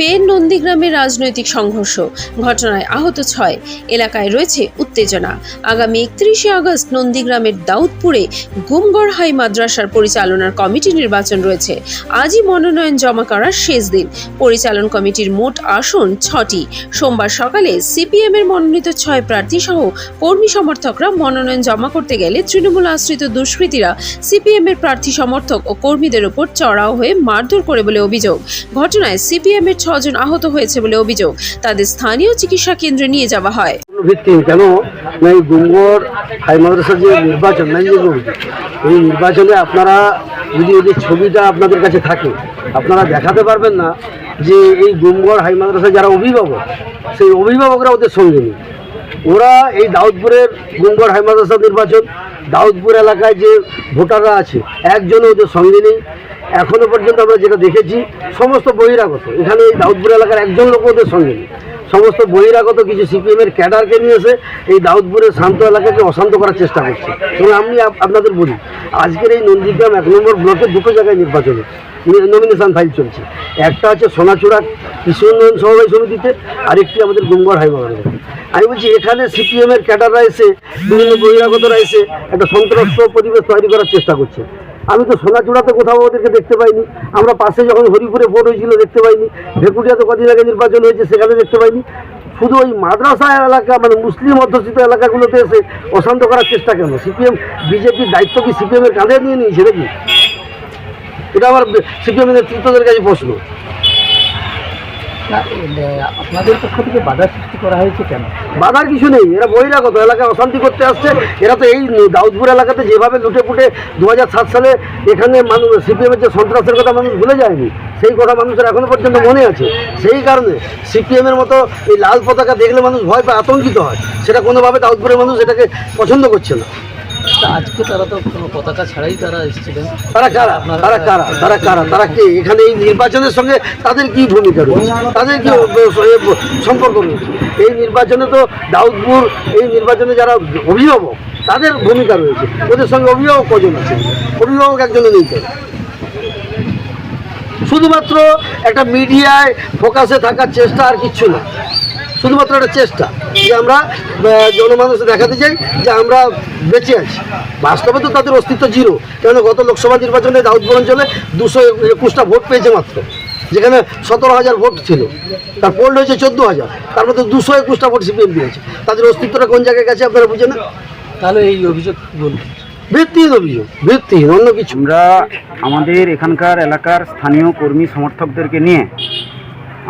ফের নন্দীগ্রামে রাজনৈতিক সংঘর্ষ। ঘটনায় আহত ছয়। এলাকায় রয়েছে উত্তেজনা। আগামী একত্রিশে আগস্ট নন্দীগ্রামের দাউদপুরে গুমগড় হাই মাদ্রাসার পরিচালনার কমিটি নির্বাচন রয়েছে। আজই মনোনয়ন জমা করার শেষ দিন। পরিচালন কমিটির মোট আসন ছটি। সোমবার সকালে সিপিএম এর মনোনীত ছয় প্রার্থী সহ কর্মী সমর্থকরা মনোনয়ন জমা করতে গেলে তৃণমূল আশ্রিত দুষ্কৃতীরা সিপিএম এর প্রার্থী সমর্থক ও কর্মীদের উপর চড়াও হয়ে মারধর করে বলে অভিযোগ। ঘটনায় সিপিএম এর ছজন আহত হয়েছে বলে অভিযোগ। তাদের স্থানীয় চিকিৎসা কেন্দ্রে নিয়ে যাওয়া হয়। কেন? না এই ডুঙ্গর হাই মাদ্রাসার যে নির্বাচন কমিটি এই নির্বাচনে আপনারা যদি এদের ছবিটা আপনাদের কাছে থাকে, আপনারা দেখাতে পারবেন না যে এই ডুমগড় হাই মাদ্রাসার যারা অভিভাবক, সেই অভিভাবকরা ওদের সঙ্গে নেই। ওরা এই দাউদপুরের ডুমগড় হাই মাদ্রাসা নির্বাচন, দাউদপুর এলাকায় যে ভোটাররা আছে, একজনও ওদের সঙ্গে নেই। এখনও পর্যন্ত আমরা যেটা দেখেছি, সমস্ত বহিরাগত, এখানে এই দাউদপুর এলাকার একজন লোক ওদের সঙ্গে নেই। সমস্ত বহিরাগত কিছু সিপিএমের ক্যাডারকে নিয়ে এসে এই দাউদপুরের শান্ত এলাকাকে অশান্ত করার চেষ্টা করছে। এবং আমি আপ- আপনাদের বলি, আজকের এই নন্দীগ্রাম এক নম্বর ব্লকের দুটো জায়গায় নির্বাচন নমিনেশন ফাইল চলছে। একটা হচ্ছে সোনাচূড়া কৃষি উন্নয়ন সমবায় সমিতিতে, আরেকটি আমাদের গুমগড় হাইবাগানে আমি বলছি, এখানে সিপিএমের ক্যাডাররা এসে, বিভিন্ন বহিরাগতরা এসে একটা সন্ত্রস্ত পরিবেশ তৈরি করার চেষ্টা করছে। আমি তো সোনাচূড়াতে কোথাও ওদেরকে দেখতে পাইনি। আমরা পাশে যখন হরিপুরে ভোট হয়েছিল দেখতে পাইনি। ভেকুটিয়াতে কদিন আগে নির্বাচন হয়েছে, সেখানে দেখতে পাইনি। শুধু ওই মাদ্রাসা এলাকা মানে মুসলিম অধ্যুষিত এলাকাগুলোতে এসে অশান্ত করার চেষ্টা কেন? সিপিএম, বিজেপির দায়িত্ব কি সিপিএমের কাঁধে নিয়ে নিয়েছে নাকি? এটা আমার সিপিএম নেতৃত্বদের কাছে প্রশ্ন। আপনাদের পক্ষ থেকে বাধা সৃষ্টি করা হয়েছে কেন? বাধার কিছু নেই। এরা বহিরাগত এলাকায় অশান্তি করতে আসছে। এরা তো এই দাউদপুর এলাকাতে যেভাবে লুটে ফুটে দু সালে এখানে মানুষ, সিপিএমের যে সন্ত্রাসের কথা মানুষ ভুলে যায়নি, সেই কথা মানুষের এখনও পর্যন্ত মনে আছে। সেই কারণে সিপিএমের মতো এই লাল পতাকা দেখলে মানুষ ভয় পায় আতঙ্কিত হয়। সেটা কোনোভাবে দাউদপুরের মানুষ এটাকে পছন্দ করছে না। আজকে তারা তো কোনো পতাকা ছাড়াই তারা এসেছিলেন। তারা কারা? তারা কারা? তারা কারা? তারা কে? এখানে এই নির্বাচনের সঙ্গে তাদের কি ভূমিকা রয়েছে? তাদের কি সম্পর্ক রয়েছে? এই নির্বাচনে তো দাউদপুর এই নির্বাচনে যারা অভিভাবক তাদের ভূমিকা রয়েছে। ওদের সঙ্গে অভিভাবক কজন আছে? অভিভাবক একজনে নেই শুধুমাত্র একটা মিডিয়ায় ফোকাসে থাকার চেষ্টা আর কিচ্ছু না। শুধুমাত্র একটা চেষ্টা যে আমরা জনমানুষে দেখাতে চাই যে আমরা বেঁচে আছি। বাস্তবে তো তাদের অস্তিত্ব জিরো। কেন গত লোকসভা নির্বাচনে দাউদপুর অঞ্চলে দুশো একুশটা ভোট পেয়েছে মাত্র যেখানে সতেরো হাজার ভোট ছিল। তার পোল্ড হয়েছে চোদ্দ হাজার। তার মধ্যে দুশো একুশটা ভোট সিপিএম পেয়েছে। তাদের অস্তিত্বটা কোন জায়গায় গেছে আপনারা বুঝে না? তাহলে এই অভিযোগ বলুন। ভিত্তিহীন অভিযোগ ভিত্তিহীন অন্য কিছু। আমরা আমাদের এখানকার এলাকার স্থানীয় কর্মী সমর্থকদেরকে নিয়ে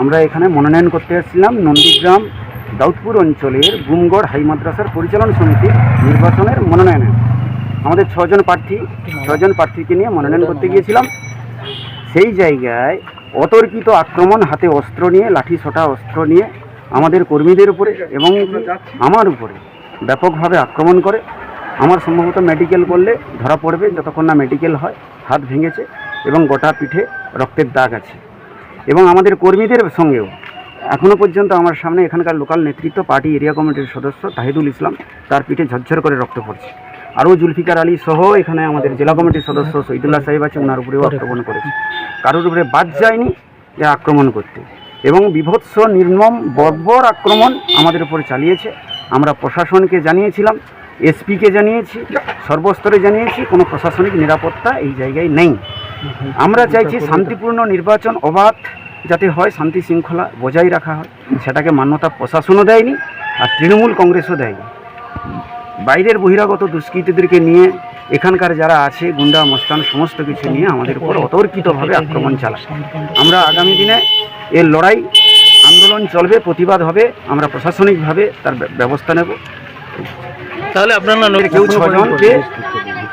আমরা এখানে মনোনয়ন করতে এসেছিলাম নন্দীগ্রাম দাউদপুর অঞ্চলের গুমগড় হাই মাদ্রাসার পরিচালন সমিতির নির্বাচনের মনোনয়নে। আমাদের ছজন প্রার্থী, ছজন প্রার্থীকে নিয়ে মনোনয়ন করতে গিয়েছিলাম। সেই জায়গায় অতর্কিত আক্রমণ, হাতে অস্ত্র নিয়ে, লাঠি সোটা অস্ত্র নিয়ে আমাদের কর্মীদের উপরে এবং আমার উপরে ব্যাপকভাবে আক্রমণ করে। আমার সম্ভবত মেডিকেল করলে ধরা পড়বে, যতক্ষণ না মেডিকেল হয়, হাত ভেঙেছে এবং গোটা পিঠে রক্তের দাগ আছে। এবং আমাদের কর্মীদের সঙ্গেও। এখনও পর্যন্ত আমার সামনে এখানকার লোকাল নেতৃত্ব, পার্টি, এরিয়া কমিটির সদস্য তাহিদুল ইসলাম, তার পিঠে ঝরঝর করে রক্ত পড়ছে। আরও জুলফিকার আলী সহ এখানে আমাদের জেলা কমিটির সদস্য শহীদুল্লাহ সাহেব আছে ওনার উপরেও আক্রমণ করেছে। কারোর উপরে বাদ যায়নি যে আক্রমণ করতে। এবং বিভৎস, নির্মম, বর্বর আক্রমণ আমাদের উপরে চালিয়েছে। আমরা প্রশাসনকে জানিয়েছিলাম, এসপিকে জানিয়েছি, সর্বস্তরে জানিয়েছি, কোনো প্রশাসনিক নিরাপত্তা এই জায়গায় নেই। আমরা চাইছি শান্তিপূর্ণ নির্বাচন অবাধ যাতে হয় শান্তি শৃঙ্খলা বজায় রাখা হয়। সেটাকে মান্যতা প্রশাসনও দেয়নি আর তৃণমূল কংগ্রেসও দেয়নি। বাইরের বহিরাগত দুষ্কৃতীদেরকে নিয়ে এখানকার যারা আছে গুন্ডা মস্তান সমস্ত কিছু নিয়ে আমাদের উপর অতর্কিতভাবে আক্রমণ চালায়। আমরা আগামী দিনে এর লড়াই আন্দোলন চলবে প্রতিবাদ হবে আমরা প্রশাসনিকভাবে তার ব্যবস্থা নেব। তাহলে আপনারা কেউ ছজনকে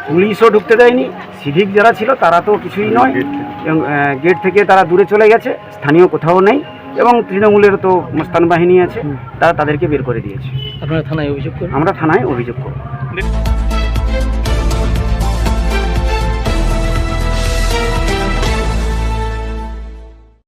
পুলিশও ঢুকতে দেয়নি সিভিক যারা ছিল তারা তো কিছুই নয়। এবং গেট থেকে তারা দূরে চলে গেছে স্থানীয় কোথাও নেই। এবং তৃণমূলের তো মোস্তান বাহিনী আছে তারা তাদেরকে বের করে দিয়েছে। আপনারা থানায় অভিযোগ করুন। আমরা থানায় অভিযোগ করব।